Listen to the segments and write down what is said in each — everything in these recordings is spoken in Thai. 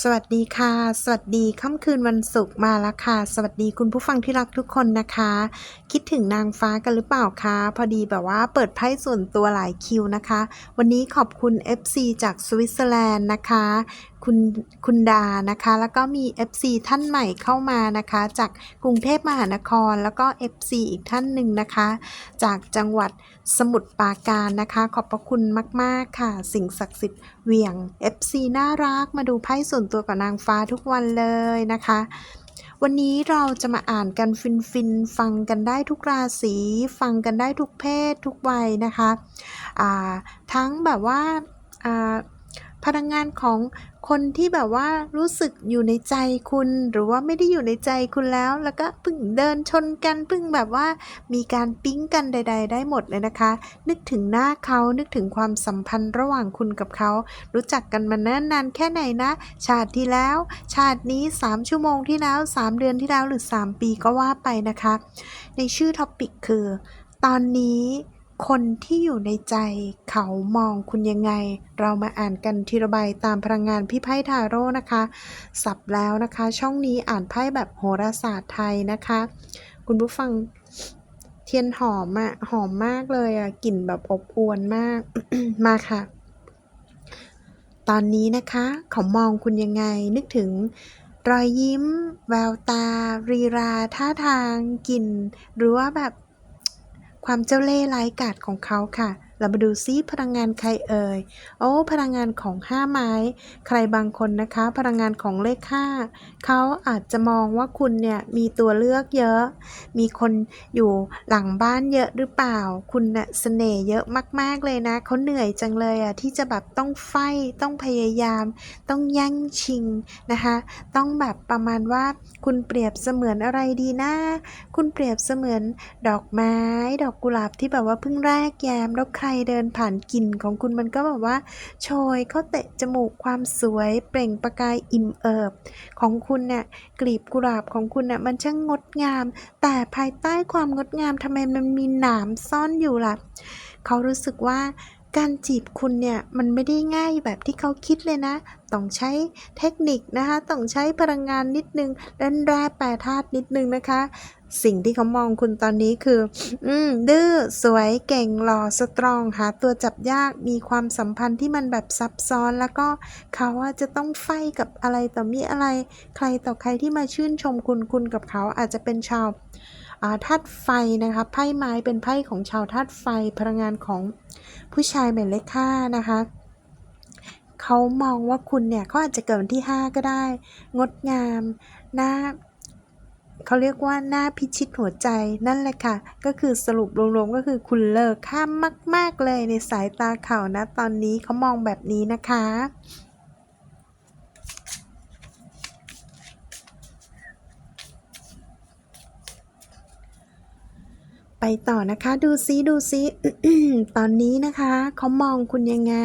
สวัสดีค่ะ สวัสดีค่ำคืนวันศุกร์มาแล้วค่ะ สวัสดีคุณผู้ฟังที่รักทุกคนนะคะ คิดถึงนางฟ้ากันหรือเปล่าคะ พอดีแบบว่าเปิดไพ่ส่วนตัวหลายคิวนะคะ วันนี้ขอบคุณ FC จากสวิตเซอร์แลนด์นะคะ คุณคุณดานะคะ แล้วก็มี FC ท่านใหม่เข้ามานะคะ จากกรุงเทพมหานคร แล้วก็ FC อีกท่านหนึ่งนะคะ จากจังหวัดสมุทรปราการนะคะ ขอบพระคุณมาก ๆ ค่ะ สิ่งศักดิ์สิทธิ์เหวี่ยง FC น่ารักมาดูไพ่ส่วนตัวกับนางฟ้าทุกวันเลยนะคะวันนี้เราจะมาอ่านกันฟินฟินฟังกันได้ทุกราศีฟังกันได้ทุกเพศทุกวัยนะคะทั้งแบบว่าอ่า พลังงานของคนที่แบบว่ารู้สึกอยู่ในใจคุณ หรือว่าไม่ได้อยู่ในใจคุณแล้ว แล้วก็เพิ่งเดินชนกันเพิ่งแบบว่า มีการปิ๊งกันใด ๆ ได้หมดเลยนะคะ นึกถึงหน้าเขานึกถึงความสัมพันธ์ระหว่างคุณกับเขา รู้จักกันมาเนิ่นนานแค่ไหนนะ ชาติที่แล้ว ชาตินี้ 3 ชั่วโมงที่แล้ว 3 เดือนที่แล้วหรือ 3 ปีก็ว่าไปนะคะ ในชื่อท็อปิกคือ ตอนนี้ คนที่อยู่ในใจ เขามองคุณยังไง เรามาอ่านกันทีละใบตามพลังงานพี่ไพ่ทาโร่นะคะ สับแล้วนะคะ ช่องนี้อ่านไพ่แบบโหราศาสตร์ไทยนะคะ คุณผู้ฟังเทียนหอมอะหอมมากเลยอะกลิ่นแบบอบอวลมากมาค่ะ ตอนนี้นะคะ เขามองคุณยังไงนึกถึงรอยยิ้ม แววตา รีราท่าทางกลิ่นหรือว่าแบบ ความเจ้าเล่ห์ร้ายกาจของเขาค่ะ เรามาดูซิพลังงานใครเอ่ย โอ้ พลังงานของห้าไม้ ใครบางคนนะคะ พลังงานของเลขห้าเขาอาจจะมองว่าคุณเนี่ยมีตัวเลือกเยอะ มีคนอยู่หลังบ้านเยอะหรือเปล่า คุณเน่ะเสน่ห์เยอะมาก ๆเลยนะเขาเหนื่อยจังเลยอะที่จะแบบต้องไฟต้องพยายาม ต้องแย่งชิงนะคะ ต้องแบบประมาณว่าคุณเปรียบเสมือนอะไรดีนะคุณเปรียบเสมือนดอกไม้ ดอกกุหลาบที่แบบว่าเพิ่งแรกแย้มแล้วใครเดินผ่านกลิ่นของคุณมันก็แบบว่า โชยเข้าเตะจมูกความสวย เปล่งประกายอิ่มเอิบ ของคุณเนี่ยกลีบกุหลาบของคุณเนี่ยมันช่างงดงาม แต่ภายใต้ความงดงามทำไมมันมีหนามซ่อนอยู่ล่ะ เขารู้สึกว่าการจีบคุณเนี่ยมันไม่ได้ง่ายแบบที่เขาคิดเลยนะ ต้องใช้เทคนิคนะคะ ต้องใช้พลังงานนิดนึงเล่นแร่แปรธาตุนิดนึงนะคะ สิ่งที่เขามองคุณตอนนี้คือ อืม ดื้อ สวย เก่ง หล่อ สตรอง หาตัวจับยาก มีความสัมพันธ์ที่มันแบบซับซ้อน แล้วก็เขาว่าจะต้องไฟกับอะไรต่อมีอะไร ใครต่อใครที่มาชื่นชมคุณ คุณกับเขาอาจจะเป็นชาวธาตุไฟนะคะไพ่ไม้เป็นไพ่ของชาวธาตุไฟพลังงานของผู้ชายหมายเลขห้านะคะเขามองว่าคุณเนี่ยเขาอาจจะเกิดวันที่ 5 ก็ได้ งดงามหน้า เขาเรียกว่าหน้าพิชิตหัวใจนั่นแหละค่ะ ก็คือสรุปรวมๆก็คือคุณเลิกข้ามมาก ๆเลยในสายตาเขานะตอนนี้เขามองแบบนี้นะคะ ไปต่อนะคะ ดูซิดูซิตอนนี้นะคะเขามองคุณยังไง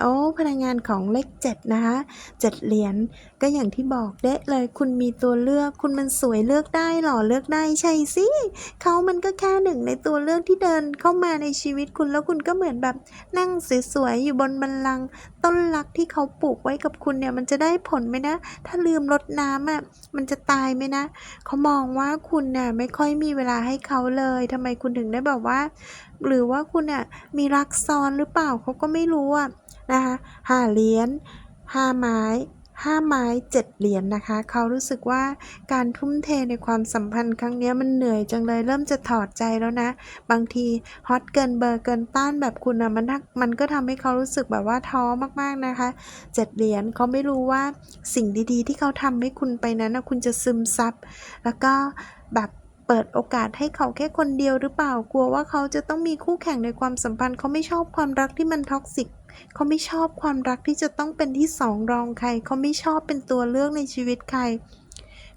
โอ้พลังงานของเลขเจ็ดนะคะเจ็ดเหรียญก็อย่างที่บอกเด๊ะเลย คุณมีตัวเลือก คุณมันสวยเลือกได้หรอเลือกได้ใช่สิเขามันก็แค่หนึ่งในตัวเลือกที่เดินเข้ามาในชีวิตคุณแล้วคุณก็เหมือนแบบนั่งสวยๆอยู่บนบันลังก์ ต้นรักที่เขาปลูกไว้กับคุณเนี่ย มันจะได้ผลไหมนะ ถ้าลืมรดน้ำอะมันจะตายไหมนะ เขามองว่าคุณน่ะไม่ค่อยมีเวลาให้เขาเลยทำไมคุณถึงได้แบบว่า หรือว่าคุณน่ะมีรักซ้อนหรือเปล่าเขาก็ไม่รู้อะนะคะหาเหรียญห้าไม้ ห้าไม้เจ็ดเหรียญนะคะ เขารู้สึกว่าการทุ่มเทในความสัมพันธ์ครั้งนี้มันเหนื่อยจังเลยเริ่มจะถอดใจแล้วนะ บางทีฮอตเกินเบอร์เกินต้านแบบคุณอะมันทักมันก็ทำให้เขารู้สึกแบบว่าท้อมากๆนะคะเจ็ดเหรียญเขาไม่รู้ว่าสิ่งดีๆ ที่เขาทำให้คุณไปนั้นนะคุณจะซึมซับแล้วก็แบบเปิดโอกาสให้เขาแค่คนเดียวหรือเปล่ากลัวว่าเขาจะต้องมีคู่แข่งในความสัมพันธ์เขาไม่ชอบความรักที่มันท็อกซิก เขาไม่ชอบความรักที่จะต้องเป็นที่สองรองใคร เขาไม่ชอบเป็นตัวเลือกในชีวิตใคร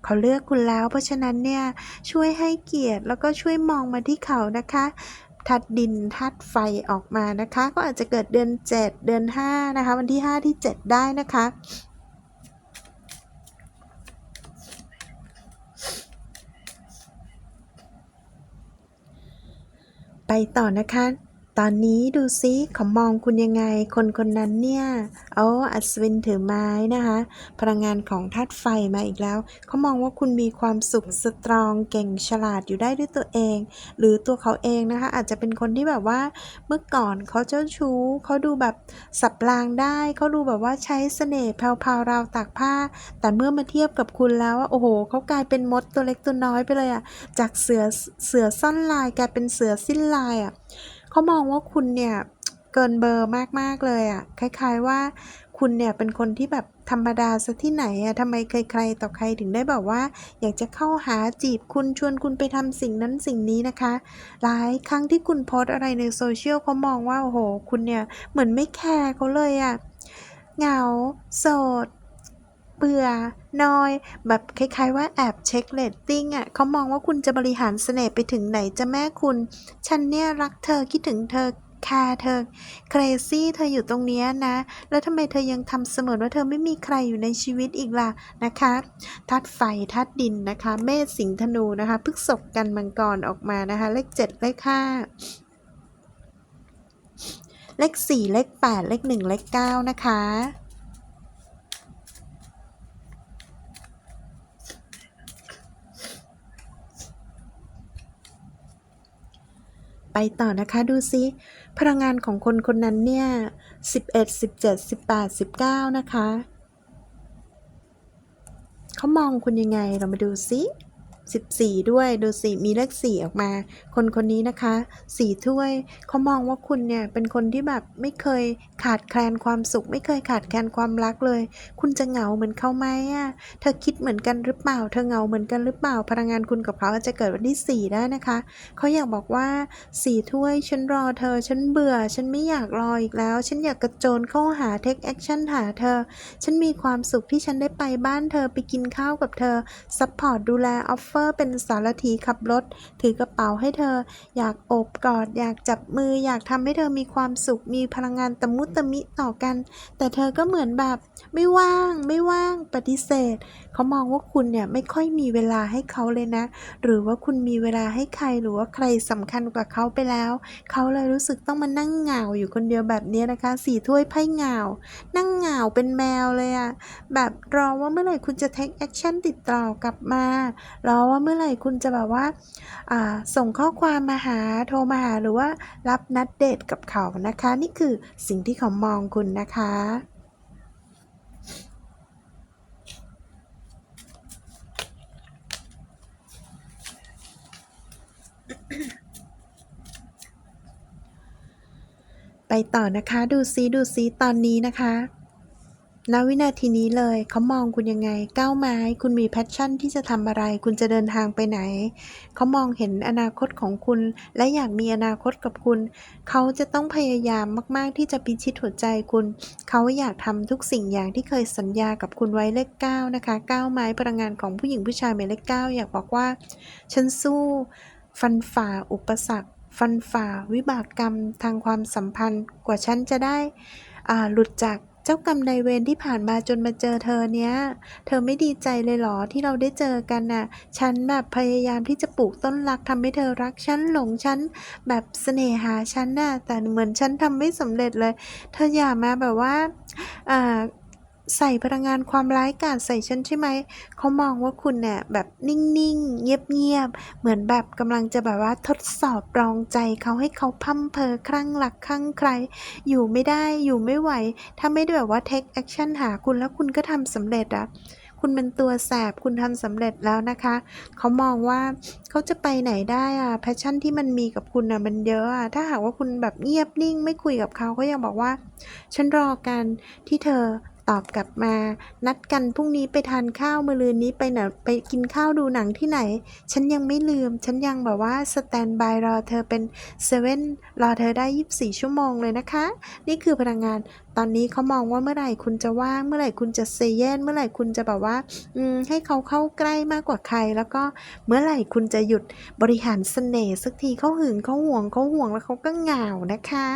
เขาเลือกคุณแล้ว เพราะฉะนั้นเนี่ยช่วยให้เกียรติแล้วก็ช่วยมองมาที่เขานะคะทัดดินทัดไฟออกมานะคะ ก็อาจจะเกิดเดือน 7 เดือน5นะคะ วันที่ 5 ที่ 7 ได้นะคะไปต่อนะคะ ตอนนี้ดูซิเขามองคุณยังไง คนคนนั้นเนี่ยโอ้อัศวินถือไม้นะคะ พลังงานของธาตุไฟมาอีกแล้ว เขามองว่าคุณมีความสุขสตรอง เก่งฉลาดอยู่ได้ด้วยตัวเอง หรือตัวเขาเองนะคะ อาจจะเป็นคนที่แบบว่า เมื่อก่อนเขาเจ้าชู้เขาดูแบบสับรางได้ เขาดูแบบว่าใช้เสน่ห์แผ่วๆราวตากผ้า แต่เมื่อมาเทียบกับคุณแล้วอะโอ้โหเขากลายเป็นมดตัวเล็กตัวน้อยไปเลยอะจากเสือเสือซ่อนลายกลายเป็นเสือสิ้นลายอะ เขามองว่าคุณเนี่ยเกินเบอร์มาก ๆ เลยอะคล้าย ๆ ว่าคุณเนี่ยเป็นคนที่แบบธรรมดาซะที่ไหนอะทำไมใครๆต่อใครถึงได้แบบว่า อยากจะเข้าหาจีบคุณชวนคุณไปทำสิ่งนั้นสิ่งนี้นะคะ หลายครั้งที่คุณโพสอะไรในโซเชียลเขามองว่าโอ้โห คุณเนี่ยเหมือนไม่แคร์เขาเลยอะเหงา โสด เบื่อนอยแบบคล้ายๆว่าแอบเช็คเรตติ้งอะเขามองว่าคุณจะบริหารเสน่ห์ไปถึงไหนจะแม่คุณ ฉันเนี่ยรักเธอคิดถึงเธอแคร์เธอเครซี่เธออยู่ตรงนี้นะ แล้วทำไมเธอยังทำเสมือนว่าเธอไม่มีใครอยู่ในชีวิตอีกล่ะนะคะธาตุไฟธาตุดินนะคะ เมษสิงธนูนะคะพฤกษบกันมังกรออกมานะคะ เลขเจ็ดเลขห้าเลขสี่เลขแปดเลขหนึ่งเลขเก้านะคะ ไปต่อนะคะดูซิ พลังงานของคนคนนั้นเนี่ย11 17 18 19 นะคะ เขามองคุณยังไงเรามาดูซิ 14 ด้วยดูสิมีเลข4ออกมา คนคนนี้นะคะสี่ถ้วยเขามองว่าคุณเนี่ยเป็นคนที่แบบไม่เคยขาดแคลนความสุข ไม่เคยขาดแคลนความรักเลย คุณจะเหงาเหมือนเขาไหมอะเธอคิดเหมือนกันหรือเปล่า เธอเหงาเหมือนกันหรือเปล่า พลังงานคุณกับเขาอาจจะเกิดวันที่ 4 ได้นะคะเขาอยากบอกว่าสี่ถ้วยฉันรอเธอฉันเบื่อ ฉันไม่อยากรออีกแล้ว ฉันอยากกระโจนเข้าหาเทคแอคชั่นหาเธอ ฉันมีความสุขที่ฉันได้ไปบ้านเธอไปกินข้าวกับเธอซัพพอร์ตดูแลออฟเฟอร์เป็นสารถีขับรถ ถือกระเป๋าให้เธอ อยากโอบกอด อยากจับมือ อยากทำให้เธอมีความสุข มีพลังงานตะมุตะมิต่อกัน แต่เธอก็เหมือนแบบ ไม่ว่าง ไม่ว่าง ปฏิเสธ เขามองว่าคุณเนี่ยไม่ค่อยมีเวลาให้เขาเลยนะ หรือว่าคุณมีเวลาให้ใคร หรือว่าใครสำคัญกว่าเขาไปแล้ว เขาเลยรู้สึกต้องมานั่งเหงาอยู่คนเดียวแบบนี้นะคะ สี่ถ้วยไพ่เหงา นั่งเหงาเป็นแมวเลยอะแบบรอว่าเมื่อไหร่คุณจะ take action ติดต่อกลับมารอว่าเมื่อไหร่คุณจะแบบว่าาส่งข้อความมาหาโทรมาหาหรือว่ารับนัดเดทกับเขานะคะ นี่คือสิ่งที่เขามองคุณนะคะไปต่อนะคะ ดูซิดูซิตอนนี้นะคะ ณวินาทีนี้เลยเขามองคุณยังไงก้าวไม้คุณมีแพชชั่นที่จะทำอะไร คุณจะเดินทางไปไหน เขามองเห็นอนาคตของคุณ และอยากมีอนาคตกับคุณ เขาจะต้องพยายามมากๆที่จะพิชิตหัวใจคุณ เขาอยากทำทุกสิ่งอย่างที่เคยสัญญากับคุณไว้เลขเก้านะคะก้าวไม้พลังงานของผู้หญิงผู้ชายหมายเลขเก้าอยากบอกว่า ฉันสู้ ฟันฝ่าอุปสรรค ฟันฝ่าวิบากกรรมทางความสัมพันธ์กว่าฉันจะได้หลุดจาก จ้ากรรมนายเวรที่ผ่านมาจนมาเจอเธอเนี้ย เธอไม่ดีใจเลยหรอที่เราได้เจอกันน่ะ ฉันแบบพยายามที่จะปลูกต้นรักทำให้เธอรักฉันหลงฉันแบบเสน่หาฉันน่ะแต่เหมือนฉันทำไม่สำเร็จเลย เธออย่ามาแบบว่าอ่า ใส่พลังงานความร้ายกาจใส่ฉันใช่ไหม เขามองว่าคุณเนี่ยแบบนิ่งๆ เงียบๆ เหมือนแบบกำลังจะแบบว่าทดสอบปรองใจเขาให้เขาพั่มเพอคลั่งหลักคลั่งใคร อยู่ไม่ได้อยู่ไม่ไหว ถ้าไม่ได้แบบว่า take action หาคุณแล้วคุณก็ทำสำเร็จอะคุณเป็นตัวแสบคุณทำสำเร็จแล้วนะคะ เขามองว่าเขาจะไปไหนได้อะแพชชั่นที่มันมีกับคุณอะมันเยอะอะถ้าหากว่าคุณแบบเงียบนิ่งไม่คุยกับเขาก็ยังบอกว่า ฉันรอการที่เธอ ตอบกลับมา นัดกันพรุ่งนี้ไปทานข้าวมือลืนนี้ไปไหนไปกินข้าวดูหนังที่ไหน ฉันยังไม่ลืม ฉันยังแบบว่าสแตนบายรอเธอเป็นเซเว่นรอเธอได้ 24 ชั่วโมงเลยนะคะ นี่คือพลังงาน ตอนนี้เขามองว่าเมื่อไหร่คุณจะว่าง เมื่อไหร่คุณจะเซเยนเมื่อไหร่คุณจะแบบว่าอืมให้เขาเข้าใกล้มากกว่าใคร แล้วก็เมื่อไหร่คุณจะหยุดบริหารเสน่ห์สักทีเขาหึงเขาห่วงเขาห่วงแล้วเขาก็เหงานะคะ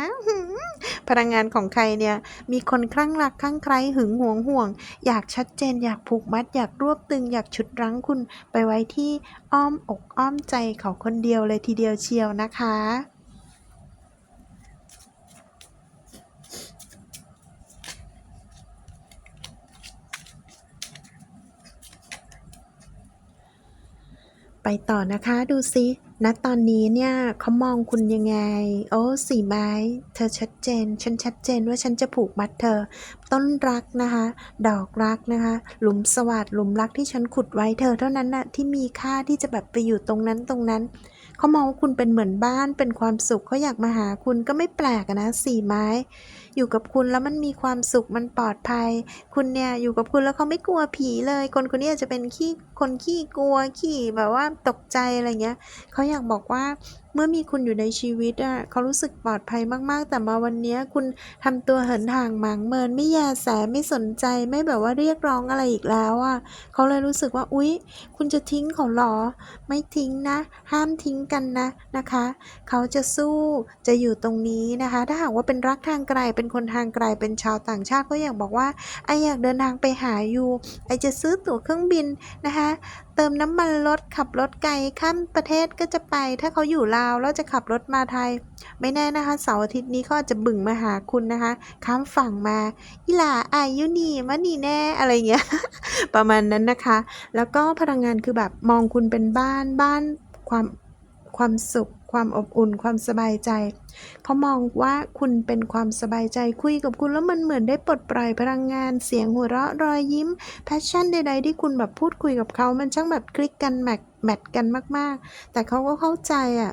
พลังงานของใครเนี่ยมีคนคลั่งรักคลั่งใครหึงหวงห่วง อยากชัดเจน อยากผูกมัด อยากรวบตึง อยากฉุดรั้งคุณไปไว้ที่อ้อมอกอ้อมใจเขาคนเดียวเลยทีเดียวเชียวนะคะ ไปต่อนะคะดูซิณตอนนี้เนี่ยเขามองคุณยังไง โอ้สีไม้ เธอชัดเจน ฉันชัดเจนว่าฉันจะผูกมัดเธอ ต้นรักนะคะ ดอกรักนะคะ หลุมสวัสดหลุมรักที่ฉันขุดไว้เธอเท่านั้นน่ะที่มีค่าที่จะแบบไปอยู่ตรงนั้นตรงนั้น เขามองว่าคุณเป็นเหมือนบ้านเป็นความสุขเขาอยากมาหาคุณก็ไม่แปลกนะสี่ไม้ อยู่กับคุณแล้วมันมีความสุขมันปลอดภัย คุณเนี่ยอยู่กับคุณแล้วเขาไม่กลัวผีเลย คนคนนี้อาจจะเป็นขี้คนขี้กลัวขี้แบบว่าตกใจอะไรเงี้ยเขาอยากบอกว่า เมื่อมีคุณอยู่ในชีวิตอะเขารู้สึกปลอดภัยมากๆ แต่มาวันนี้คุณทำตัวเหินห่างหมางเมิน ไม่แยแสไม่สนใจไม่แบบว่าเรียกร้องอะไรอีกแล้วอะเขาเลยรู้สึกว่าอุ๊ย คุณจะทิ้งเขาหรอ ไม่ทิ้งนะ ห้ามทิ้งกันนะนะคะ เขาจะสู้จะอยู่ตรงนี้นะคะ ถ้าหากว่าเป็นรักทางไกลเป็นคนทางไกลเป็นชาวต่างชาติก็อยากบอกว่าไออยากเดินทางไปหาอยู่ไอจะซื้อตั๋วเครื่องบินนะคะ เติมน้ำมันรถขับรถไกลข้ามประเทศก็จะไป ถ้าเขาอยู่ลาว แล้วจะขับรถมาไทย ไม่แน่นะคะเสาร์อาทิตย์นี้เขาจะบึ่งมาหาคุณนะคะ ข้ามฝั่งมาอีหลาอายุนี่มานี่แน่อะไรเงี้ย ประมาณนั้นนะคะ แล้วก็พลังงานคือแบบมองคุณเป็นบ้านบ้านความความสุขความอบอุ่นความสบายใจ เขามองว่าคุณเป็นความสบายใจคุยกับคุณแล้วมันเหมือนได้ปลดปล่อยพลังงานเสียงหัวเราะรอยยิ้มแพชชั่นใดๆที่คุณแบบพูดคุยกับเขา มันช่างแบบคลิกกันแมทแมทกันมากๆ แต่เขาก็เข้าใจอะ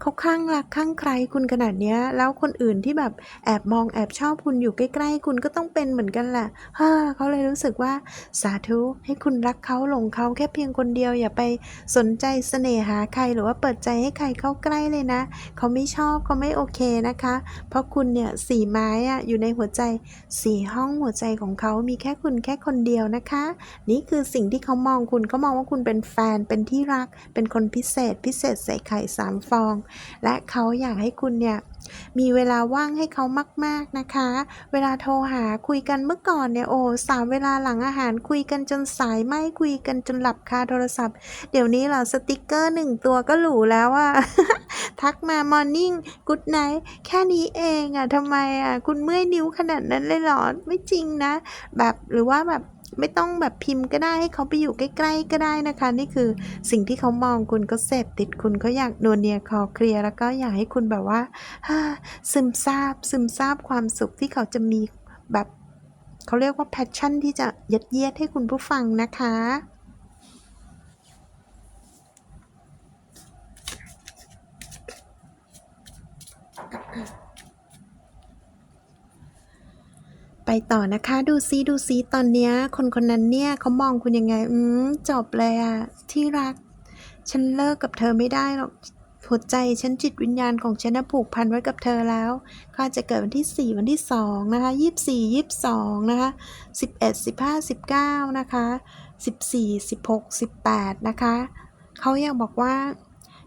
เขาข้างรักข้างใครคุณขนาดเนี้ย แล้วคนอื่นที่แบบแอบมองแอบชอบคุณอยู่ใกล้ๆ คุณก็ต้องเป็นเหมือนกันแหละฮ่าเขาเลยรู้สึกว่าสาธุให้คุณรักเขาหลงเขาแค่เพียงคนเดียว อย่าไปสนใจเสน่หาใครหรือว่าเปิดใจให้ใครเข้าใกล้เลยนะ เขาไม่ชอบเขาไม่โอเคนะคะ เพราะคุณเนี่ยสีไม้อะอยู่ในหัวใจสี่ห้องหัวใจของเขามีแค่คุณแค่คนเดียวนะคะ นี่คือสิ่งที่เขามองคุณเขามองว่าคุณเป็นแฟนเป็นที่รักเป็นคนพิเศษพิเศษใส่ไข่สามฟองและเขาอยากให้คุณเนี่ยมีเวลาว่างให้เขามาก ๆนะคะ เวลาโทรหาคุยกันเมื่อก่อนเนี่ยโอ้สามเวลาหลังอาหารคุยกันจนสายไม่คุยกันจนหลับคาโทรศัพท์ เดี๋ยวนี้เหรอสติกเกอร์หนึ่งตัวก็หรูแล้วอะทักมามอร์นิ่งกูดไนท์แค่นี้เองอะทำไมอะคุณเมื่อยนิ้วขนาดนั้นเลยหรอไม่จริงนะ แบบหรือว่าแบบ ไม่ต้องแบบพิมพ์ก็ได้ให้เขาไปอยู่ใกล้ ๆ ก็ได้นะคะ นี่คือสิ่งที่เขามองคุณก็เสพติดคุณเขาอยากนวลเนียคอเคลียร์แล้วก็อยากให้คุณแบบว่าฮ่าซึมซาบซึมซาบความสุขที่เขาจะมีแบบเขาเรียกว่าแพชชั่นที่จะยัดเยียดให้คุณผู้ฟังนะคะ ไปต่อนะคะ ดูซิดูซิตอนเนี้ย คนคนนั้นเนี่ยเขามองคุณยังไง อืมจบเลยอะที่รัก ฉันเลิกกับเธอไม่ได้หรอกหัวใจฉันจิตวิญญาณของฉันผูกพันไว้กับเธอแล้วก็อาจะเกิดวันที่ 4 วันที่ 2 นะคะ 24 22 นะคะ 11 15 19 นะคะ 14 16 18 นะคะ เขายากบอกว่า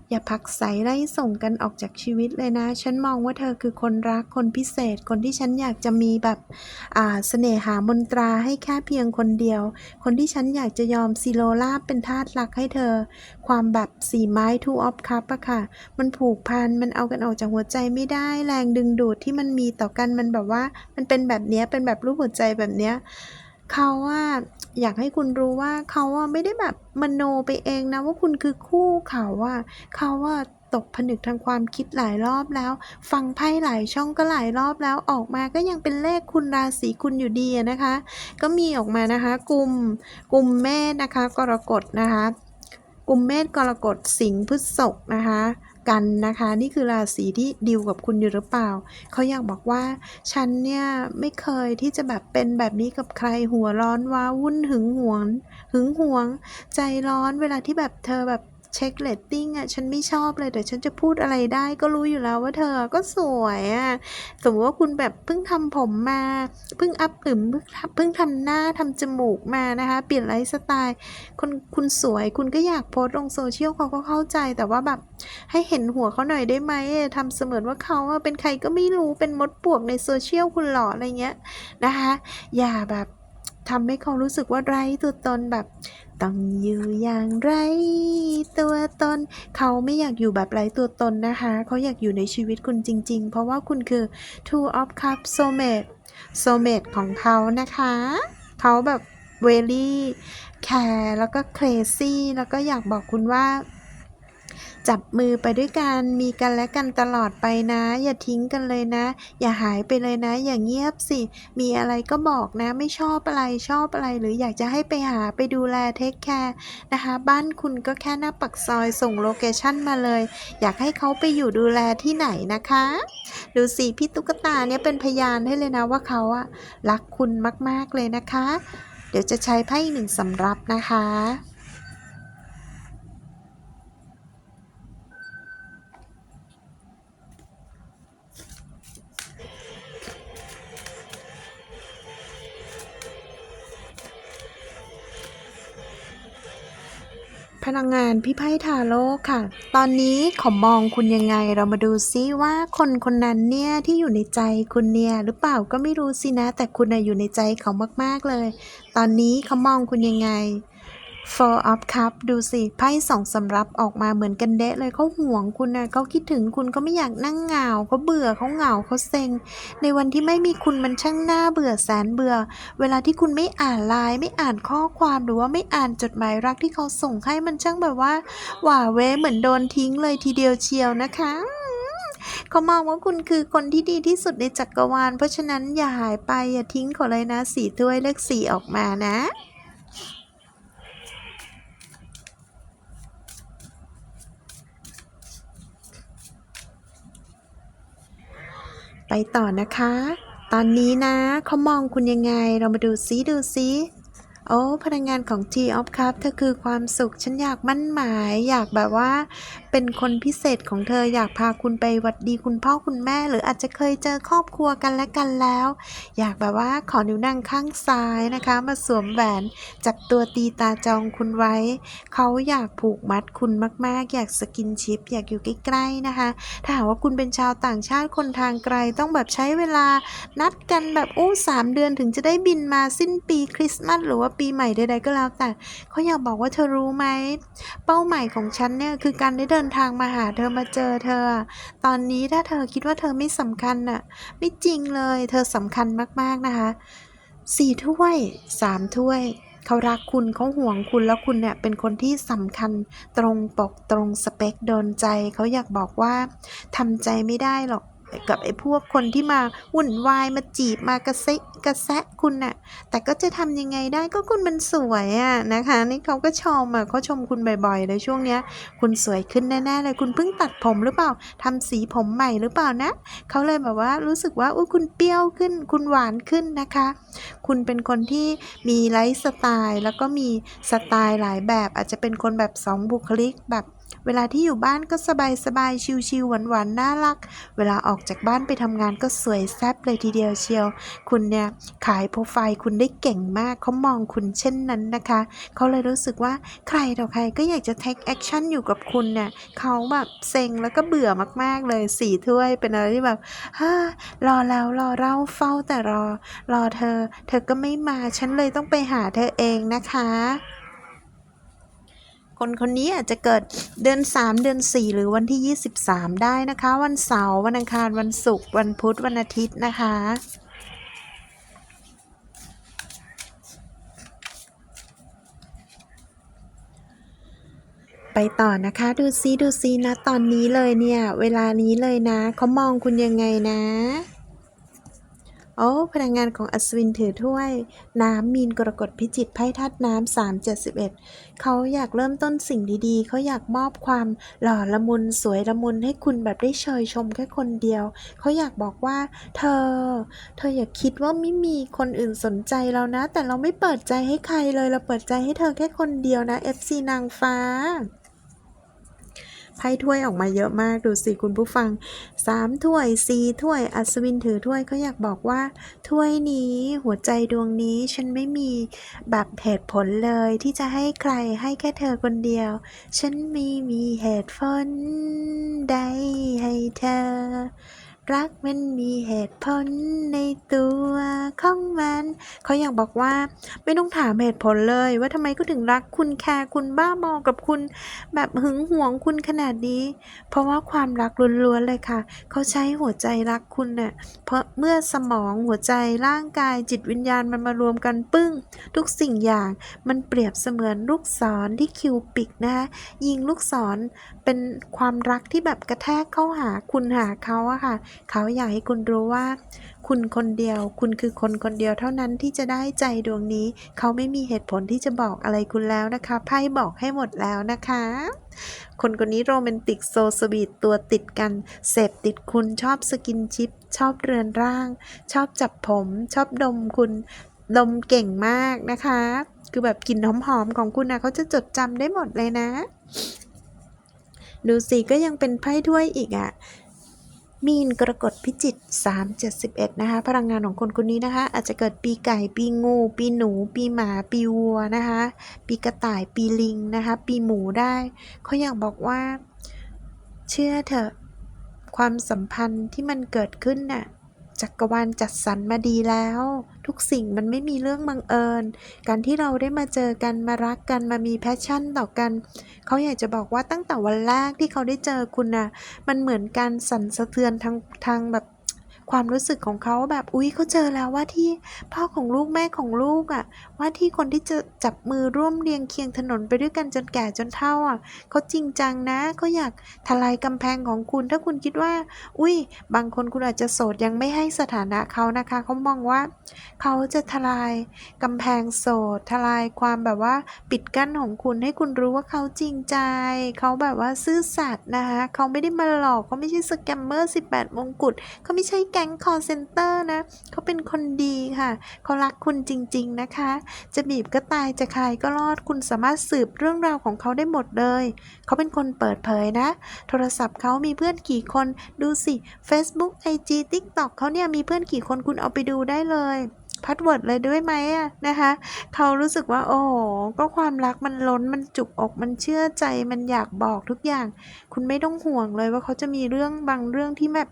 อย่าผักใสไล่ส่งกันออกจากชีวิตเลยนะ ฉันมองว่าเธอคือคนรักคนพิเศษ คนที่ฉันอยากจะมีแบบอ่าเสน่หามนตราให้แค่เพียงคนเดียว คนที่ฉันอยากจะยอมซีโรลาบเป็นทาสรักให้เธอ ความแบบสีไม้ทูออฟคัพอะค่ะ มันผูกพัน มันเอากันออกจากหัวใจไม่ได้ แรงดึงดูดที่มันมีต่อกันมันแบบว่า มันเป็นแบบเนี้ยเป็นแบบรูปหัวใจแบบเนี้ยเขาว่า อยากให้คุณรู้ว่าเขาว่าไม่ได้แบบมโนไปเองนะว่าคุณคือคู่เขาว่าเขาว่าตกผนึกทางความคิดหลายรอบแล้ว ฟังไพ่หลายช่องก็หลายรอบแล้วออกมาก็ยังเป็นเลขคุณราศีคุณอยู่ดีนะคะ ก็มีออกมานะคะกลุ่มกลุ่มเมษนะคะ กรกฎนะคะ กลุ่มเมษกรกฎสิงห์พฤษภนะคะ กันนะคะ นี่คือราศีที่ดีวกับคุณอยู่หรือเปล่า เขาอยากบอกว่า ฉันเนี่ยไม่เคยที่จะแบบเป็นแบบนี้กับใครหัวร้อนว้าวุ่นหึงหวง หึงหวง ใจร้อนเวลาที่แบบเธอแบบ เช็คเลตติ้งอะฉันไม่ชอบเลยแต่ฉันจะพูดอะไรได้ก็รู้อยู่แล้วว่าเธอก็สวยอะสมมติว่าคุณแบบเพิ่งทำผมมาเพิ่งอัพอึมเพิ่งทำเพิ่งทำหน้าทำจมูกมานะคะ เปลี่ยนไลฟ์สไตล์คุณคุณสวยคุณก็อยากโพสต์ลงโซเชียลเขาก็เข้าใจแต่ว่าแบบให้เห็นหัวเขาหน่อยได้ไหมทำเสมือนว่าเขาเป็นใครก็ไม่รู้เป็นมดปลวกในโซเชียลคุณหล่ออะไรเงี้ยนะคะ อย่าแบบ ทำให้เขารู้สึกว่าไร้ตัวตนแบบ ต้องอยู่อย่างไรตัวตน เขาไม่อยากอยู่แบบไร้ตัวตนนะคะ เขาอยากอยู่ในชีวิตคุณจริง ๆ เพราะว่าคุณคือ two of cups soulmate soulmate ของเขานะคะ เขาแบบเวลี่แคร์แล้วก็เครซี่แล้วก็อยากบอกคุณว่า จับมือไปด้วยกันมีกันและกันตลอดไปนะ อย่าทิ้งกันเลยนะ อย่าหายไปเลยนะ อย่าเงียบสิ มีอะไรก็บอกนะ ไม่ชอบอะไรชอบอะไร หรืออยากจะให้ไปหาไปดูแลเทคแคร์นะคะ บ้านคุณก็แค่หน้าปักซอยส่งโลเคชั่นมาเลย อยากให้เขาไปอยู่ดูแลที่ไหนนะคะ ดูสิพี่ตุ๊กตาเนี่ยเป็นพยานให้เลยนะว่าเขาอะรักคุณมาก ๆ เลยนะคะ เดี๋ยวจะใช้ไพ่หนึ่งสำรับนะคะ พลังงานพี่ไพ่ทาโร่ค่ะ ตอนนี้ขอมองคุณยังไงเรามาดูซิว่าคนคนนั้นเนี่ยที่อยู่ในใจคุณเนี่ยหรือเปล่าก็ไม่รู้สินะ แต่คุณน่ะอยู่ในใจเขามากๆเลย ตอนนี้เขามองคุณยังไง Four of Cup ดูสิไพ่สองสำรับออกมาเหมือนกันเดะเลยเขาห่วงคุณนะเขาคิดถึงคุณเขาไม่อยากนั่งเหงาเขาเบื่อเขาเหงาเขาเซ็ง ในวันที่ไม่มีคุณมันช่างน่าเบื่อแสนเบื่อ เวลาที่คุณไม่อ่านไลน์ไม่อ่านข้อความหรือว่าไม่อ่านจดหมายรักที่เขาส่งให้มันช่างแบบว่าหว่าเว้เหมือนโดนทิ้งเลยทีเดียวเชียวนะคะเขามองว่าคุณคือคนที่ดีที่สุดในจักรวาล เพราะฉะนั้นอย่าหายไปอย่าทิ้งเขาเลยนะสีถ้วยเลขสีออกมานะ ไปต่อนะคะ ตอนนี้นะเขามองคุณยังไง เรามาดูซิดูซิ โอ้พลังงานของ T of Cup เธอคือความสุข ฉันอยากมั่นหมาย อยากแบบว่า เป็นคนพิเศษของเธออยากพาคุณไปหวัดดีคุณพ่อคุณแม่ หรืออาจจะเคยเจอครอบครัวกันและกันแล้ว อยากแบบว่าขอนิ้วนางข้างซ้ายนะคะ มาสวมแหวนจับตัวตีตาจองคุณไว้ เขาอยากผูกมัดคุณมาก ๆ อยากสกินชิป อยากอยู่ใกล้ๆนะคะ ถ้าหากว่าคุณเป็นชาวต่างชาติคนทางไกลต้องแบบใช้เวลานัดกันแบบอู้สามเดือนถึงจะได้บินมาสิ้นปีคริสต์มาสหรือว่าปีใหม่ใดๆก็แล้วแต่เขาอยากบอกว่าเธอรู้ไหม เป้าหมายของฉันเนี่ยคือการได้เดินทางมาหาเธอมาเจอเธอ ตอนนี้ถ้าเธอคิดว่าเธอไม่สำคัญน่ะ ไม่จริงเลย เธอสำคัญมากๆนะคะสี่ถ้วยสามถ้วยเขารักคุณเขาห่วงคุณแล้วคุณเนี่ยเป็นคนที่สำคัญตรงปกตรงสเปคโดนใจ เขาอยากบอกว่าทำใจไม่ได้หรอก กับไอ้พวกคนที่มาวุ่นวายมาจีบมากระซิกระแซะคุณน่ะ แต่ก็จะทำยังไงได้ก็คุณมันสวยอะนะคะ นี่เขาก็ชมอะเขาชมคุณบ่อยๆเลยช่วงเนี้ย คุณสวยขึ้นแน่ๆเลยคุณเพิ่งตัดผมหรือเปล่าทำสีผมใหม่หรือเปล่านะเขาเลยแบบว่ารู้สึกว่าอุ้ยคุณเปรี้ยวขึ้น คุณหวานขึ้นนะคะ คุณเป็นคนที่มีไลฟ์สไตล์แล้วก็มีสไตล์หลายแบบอาจจะเป็นคนแบบสองบุคลิกแบบ เวลาที่อยู่บ้านก็สบายสบายๆชิวๆหวานๆน่ารัก เวลาออกจากบ้านไปทำงานก็สวยแซ่บเลยทีเดียวเชียว คุณเนี่ยขายโปรไฟล์คุณได้เก่งมากเขามองคุณเช่นนั้นนะคะ เขาเลยรู้สึกว่าใครต่อใครก็อยากจะ take action อยู่กับคุณเนี่ยเขาแบบเซ็งแล้วก็เบื่อมากๆเลยสี่ถ้วยเป็นอะไรที่แบบฮ่ารอแล้วรอเล่าเฝ้าแต่รอ รอเธอ เธอก็ไม่มาฉันเลยต้องไปหาเธอเองนะคะ คนคนนี้อาจจะเกิดเดือน 3 เดือน 4 หรือวันที่ 23 ได้นะคะ วันเสาร์วันอังคารวันศุกร์วันพุธวันอาทิตย์นะคะไปต่อนะคะดูซิดูซินะตอนนี้เลยเนี่ย เวลานี้เลยนะเขามองคุณยังไงนะ โอ้พลังงานของอัศวินถือถ้วย น้ำมีนกรกฎพิจิตไพ่ธาตุน้ำสามเจ็ดสิบเอ็ดเขาอยากเริ่มต้นสิ่งดีๆ เขาอยากมอบความหล่อละมุนสวยละมุนให้คุณแบบได้เชยชมแค่คนเดียว เขาอยากบอกว่า เธอ เธออย่าคิดว่าไม่มีคนอื่นสนใจเรานะ แต่เราไม่เปิดใจให้ใครเลยเราเปิดใจให้เธอแค่คนเดียวนะ FC นางฟ้า ไพ่ถ้วยออกมาเยอะมากดูสิคุณผู้ฟังสามถ้วยสี่ถ้วย อัศวินถือถ้วยเขาอยากบอกว่า ถ้วยนี้หัวใจดวงนี้ฉันไม่มีแบบเหตุผลเลยที่จะให้ใครให้แค่เธอคนเดียว ฉันไม่มีเหตุผลใดให้เธอ รักมันมีเหตุผลในตัวของมัน เขาอยากบอกว่า ไม่ต้องถามเหตุผลเลย ว่าทำไมเขาถึงรักคุณแคร์คุณบ้าบอกับคุณ แบบหึงหวงคุณขนาดนี้ เพราะว่าความรักล้วนๆเลยค่ะ เขาใช้หัวใจรักคุณเน่ะเพราะเมื่อสมองหัวใจร่างกายจิตวิญญาณมันมารวมกันปึ้ง ทุกสิ่งอย่างมันเปรียบเสมือนลูกศรที่คิวปิกนะคะยิงลูกศรเป็นความรักที่แบบกระแทกเข้าหาคุณหาเขาอะค่ะเขาอยากให้คุณรู้ว่า คุณคนเดียว คุณคือคนคนเดียวเท่านั้นที่จะได้ใจดวงนี้ เขาไม่มีเหตุผลที่จะบอกอะไรคุณแล้วนะคะ ไพ่บอกให้หมดแล้วนะคะ คนคนนี้โรแมนติกโซสวีทตัวติดกัน เสพติดคุณชอบสกินชิป ชอบเรือนร่าง ชอบจับผม ชอบดมคุณดมเก่งมากนะคะ คือแบบกลิ่นหอมๆของคุณนะเขาจะจดจำได้หมดเลยนะ ดูสิก็ยังเป็นไพ่ถ้วยอีกอะ่ะ มีนกรกฎพิจิต371นะคะ พลังงานของคนคนนี้นะคะ อาจจะเกิดปีไก่ ปีงู ปีหนู ปีหมา ปีวัวนะคะ ปีกระต่าย ปีลิงนะคะ ปีหมูได้เขาอยากบอกว่า เชื่อเถอะ ความสัมพันธ์ที่มันเกิดขึ้นน่ะจักรวาลจัดสรรมาดีแล้ว ทุกสิ่งมันไม่มีเรื่องบังเอิญ การที่เราได้มาเจอกันมารักกันมามีแพชชั่นต่อกัน เขาอยากจะบอกว่าตั้งแต่วันแรกที่เขาได้เจอคุณน่ะ มันเหมือนการสั่นสะเทือนทางทางแบบ ความรู้สึกของเขาแบบอุ๊ยเขาเจอแล้วว่าที่พ่อของลูกแม่ของลูกอะ่ะ ว่าที่คนที่จะจับมือร่วมเรียงเคียงถนนไปด้วยกันจนแก่จนเฒ่าอะเขาจริงจังนะเขาอยากทลายกำแพงของคุณ ถ้าคุณคิดว่า อุ้ยบางคนคุณอาจจะโสดยังไม่ให้สถานะเขานะคะเขามองว่าเขาจะทลายกำแพงโสดทลายความแบบว่าปิดกั้นของคุณให้คุณรู้ว่าเขาจริงใจเขาแบบว่าซื่อสัตย์นะคะเขาไม่ได้มาหลอกเขาไม่ใช่สแกมเมอร์18 มงกุฎเขาไม่ใช่แกงคอร์เซนเตอร์นะเขาเป็นคนดีค่ะเขารักคุณจริง ๆนะคะ จะบีบก็ตายจะคายก็รอดคุณสามารถสืบเรื่องราวของเขาได้หมดเลยเขาเป็นคนเปิดเผยนะ โทรศัพท์เขามีเพื่อนกี่คนดูสิ Facebook IG TikTok เขาเนี่ยมีเพื่อนกี่คนคุณเอาไปดูได้เลยพาสเวิร์ดเลยด้วยไหมอะนะคะเขารู้สึกว่าโอ้โหก็ความรักมันล้นมันจุกอกมันเชื่อใจมันอยากบอกทุกอย่าง คุณไม่ต้องห่วงเลยว่าเขาจะมีเรื่องบางเรื่องที่แบบ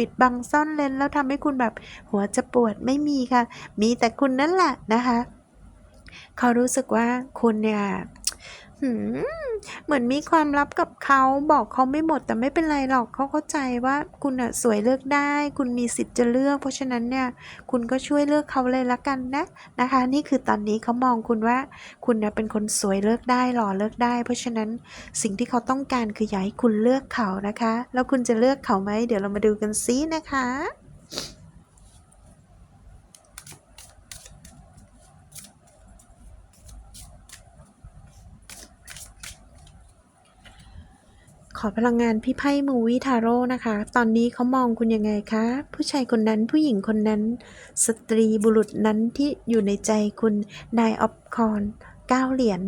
ปิดบังซ่อนเลนแล้วทำให้คุณแบบหัวจะปวดไม่มีค่ะ มีแต่คุณนั่นแหละนะคะ เขารู้สึกว่าคุณเนี่ย เหมือนมีความลับกับเขาบอกเขาไม่หมดแต่ไม่เป็นไรหรอกเขาเข้าใจว่าคุณอะสวยเลือกได้ คุณมีสิทธิ์จะเลือก เพราะฉะนั้นเนี่ย คุณก็ช่วยเลือกเขาเลยละกันนะนะคะ นี่คือตอนนี้เขามองคุณว่า คุณเนี่ยเป็นคนสวยเลือกได้หล่อเลือกได้ เพราะฉะนั้นสิ่งที่เขาต้องการคืออยากให้คุณเลือกเขานะคะ แล้วคุณจะเลือกเขาไหมเดี๋ยวเรามาดูกันซินะคะ ขอพลังงานพี่ไพ่มูวี่ทาโร่นะคะ ตอนนี้เขามองคุณยังไงคะ ผู้ชายคนนั้นผู้หญิงคนนั้น สตรีบุรุษนั้นที่อยู่ในใจคุณนายออฟคอนเก้าเหรียญ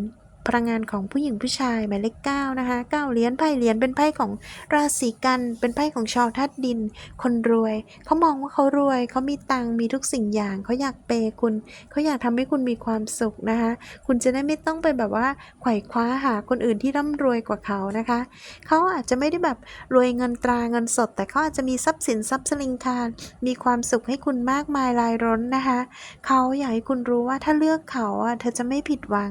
พลังงานของผู้หญิงผู้ชายหมายเลขเก้านะคะเก้าเหรียญไพ่เหรียญเป็นไพ่ของราศีกัน เป็นไพ่ของชาวธาตุดิน คนรวย เขามองว่าเขารวย เขามีตังค์มีทุกสิ่งอย่าง เขาอยากเปย์คุณ เขาอยากทำให้คุณมีความสุขนะคะ คุณจะได้ไม่ต้องไปแบบว่าไขว่คว้าหาคนอื่นที่ร่ำรวยกว่าเขานะคะ เขาอาจจะไม่ได้แบบรวยเงินตราเงินสด แต่เขาอาจจะมีทรัพย์สินทรัพย์สลิงคารมีความสุขให้คุณมากมายรายล้นนะคะ เขาอยากให้คุณรู้ว่าถ้าเลือกเขาอะเธอจะไม่ผิดหวัง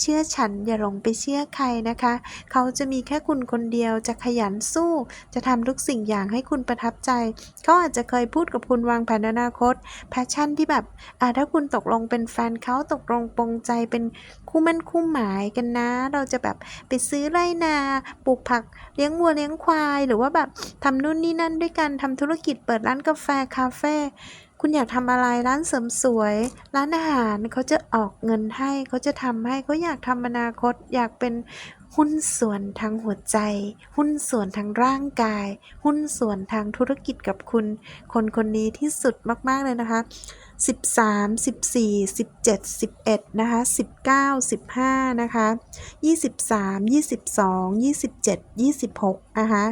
เชื่อฉันอย่าหลงไปเชื่อใครนะคะ เขาจะมีแค่คุณคนเดียวจะขยันสู้ จะทำทุกสิ่งอย่างให้คุณประทับใจ เขาอาจจะเคยพูดกับคุณวางแผนอนาคตแพชชั่นที่แบบอ่าถ้าคุณตกลงเป็นแฟนเขาตกลงปรงใจเป็นคู่มั่นคู่หมายกันนะ เราจะแบบไปซื้อไรนาปลูกผักเลี้ยงวัวเลี้ยงควาย หรือว่าแบบทำนู่นนี่นั่นด้วยกันทำธุรกิจเปิดร้านกาแฟคาเฟ่ คุณอยากทำอะไรร้านเสริมสวย ร้านอาหารเขาจะออกเงินให้เขาจะทำให้เขาอยากทำอนาคต อยากเป็นหุ้นส่วนทางหัวใจ หุ้นส่วนทางร่างกาย หุ้นส่วนทางธุรกิจกับคุณ คนคนนี้ที่สุดมาก ๆ เลยนะคะ 13 14 17 11 นะคะ 19 15 นะคะ 23 22 27 26 นะคะ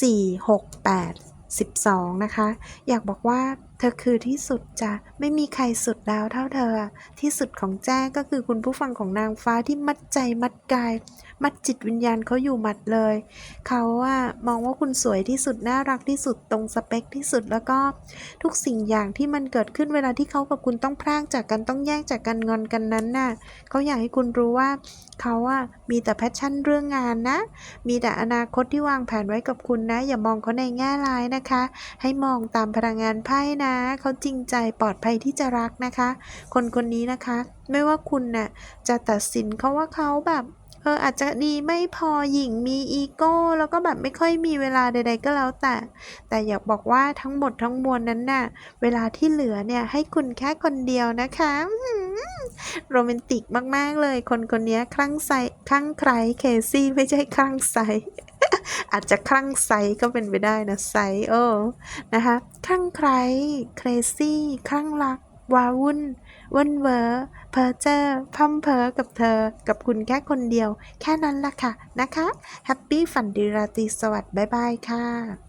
4 6 8 12 นะคะ อยากบอกว่า เธอคือที่สุดจ้ะไม่มีใครสุดแล้วเท่าเธอ ที่สุดของแจ้ก็คือคุณผู้ฟังของนางฟ้าที่มัดใจมัดกาย มัดจิตวิญญาณเขาอยู่หมัดเลย เขาอะมองว่าคุณสวยที่สุด น่ารักที่สุดตรงสเปคที่สุดแล้วก็ทุกสิ่งอย่างที่มันเกิดขึ้นเวลาที่เขากับคุณต้องพรากจากกันต้องแยกจากกันงอนกันนั้นน่ะเขาอยากให้คุณรู้ว่าเขาอะมีแต่แพชชั่นเรื่องงานนะ มีแต่อนาคตที่วางแผนไว้กับคุณนะ อย่ามองเขาในแง่ร้ายนะคะ ให้มองตามพลังงานไพ่นะ เขาจริงใจปลอดภัยที่จะรักนะคะ คนคนนี้นะคะ ไม่ว่าคุณน่ะจะตัดสินเขาว่าเขาแบบ อออาจจะดีไม่พอหญิงมีอีโก้ แล้วก็แบบไม่ค่อยมีเวลาใด ๆ ก็แล้วแต่ แต่อยากบอกว่าทั้งหมดทั้งมวลนั้นน่ะ เวลาที่เหลือเนี่ยให้คุณแค่คนเดียวนะคะโรแมนติกมากๆเลย คนคนนี้คลั่งไซคลั่งไคล้เคซี่ไม่ใช่คลั่งไซอาจจะคลั่งไซก็เป็นไปได้นะไซโอนะคะคลั่งไคล้เครซี่คลั่งรักวาวุ่นวันเวอร์ เพอเจอร์พัมเพอกับเธอ กับคุณแค่คนเดียว แค่นั้นละค่ะนะคะ แฮปปี้ฝันดีราตรีสวัสดิ์บ๊ายบายค่ะ